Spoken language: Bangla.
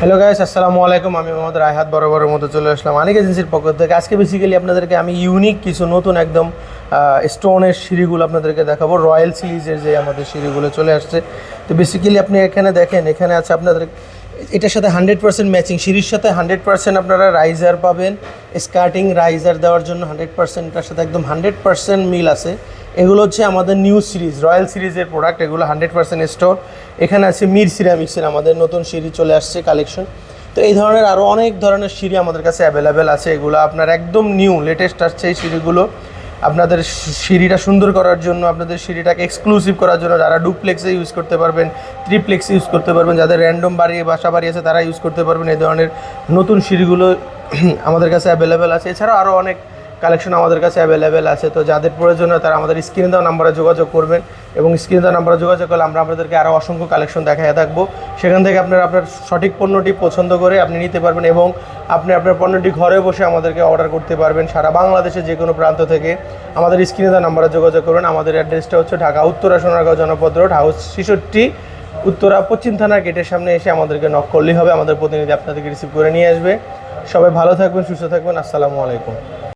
হ্যালো গাইস আসসালামু আলাইকুম। আমি মোহাম্মদ রায়হাত, বরাবরের মতো চলে আসলাম অনেক এজেন্সির পক্ষ থেকে। আজকে বেসিক্যালি আপনাদেরকে আমি ইউনিক কিছু নতুন একদম স্টোনের সিঁড়িগুলো আপনাদেরকে দেখাবো। রয়্যাল সিরিজের যে আমাদের সিঁড়িগুলো চলে আসছে। তো বেসিক্যালি আপনি এখানে দেখেন, এখানে আছে আপনাদের, এটার সাথে হান্ড্রেড পার্সেন্ট ম্যাচিং সিঁড়ির সাথে হান্ড্রেড পার্সেন্ট আপনারা রাইজার পাবেন। স্কার্টিং রাইজার দেওয়ার জন্য হান্ড্রেড পার্সেন্ট এটার সাথে একদম হান্ড্রেড পার্সেন্ট মিল আছে। এগুলো হচ্ছে আমাদের নিউ সিরিজ রয়্যাল সিরিজের প্রোডাক্ট এগুলো হান্ড্রেড পার্সেন্ট স্টোর এখানে আছে মির সিরামিক্সের আমাদের নতুন সিঁড়ি চলে আসছে কালেকশন তো এই ধরনের আরও অনেক ধরনের সিঁড়ি আমাদের কাছে অ্যাভেলেবেল আছে। এগুলো আপনার একদম নিউ লেটেস্ট আসছে এই সিঁড়িগুলো। আপনাদের সিঁড়িটা সুন্দর করার জন্য, আপনাদের সিঁড়িটাকে এক্সক্লুসিভ করার জন্য যারা ডুপ্লেক্সে ইউজ করতে পারবেন ট্রিপ্লেক্সে ইউজ করতে পারবেন, যাদের র্যান্ডম বাড়ি, বাসা বাড়ি আছে তারা ইউজ করতে পারবেন। এই ধরনের নতুন সিঁড়িগুলো আমাদের কাছে অ্যাভেলেবেল আছে। এছাড়াও আরও অনেক কালেকশন আমাদের কাছে অ্যাভেলেবেল আছে। তো যাদের প্রয়োজন হয় তারা আমাদের স্ক্রিনে দেওয়া নাম্বারে যোগাযোগ করবেন এবং স্ক্রিনে দেওয়া নাম্বারে যোগাযোগ করলে আমরা আপনাদেরকে আরও অসংখ্য কালেকশন দেখায় থাকব। সেখান থেকে আপনারা আপনার সঠিক পণ্যটি পছন্দ করে আপনি নিতে পারবেন এবং আপনি আপনার পণ্যটি ঘরে বসে আমাদেরকে অর্ডার করতে পারবেন সারা বাংলাদেশে যে কোনো প্রান্ত থেকে। আমাদের স্ক্রিনে দেওয়া নাম্বারে যোগাযোগ করবেন আমাদের অ্যাড্রেসটা হচ্ছে ঢাকা, উত্তরা, সোনারগাঁও জনপদ রোড, হাউস ছেষট্টি, উত্তরা, পশ্চিম থানার গেটের সামনে এসে আমাদেরকে নক করলেই হবে। আমাদের প্রতিনিধি আপনাদেরকে রিসিভ করে নিয়ে আসবে। সবাই ভালো থাকবেন, সুস্থ থাকবেন। আসসালামু আলাইকুম।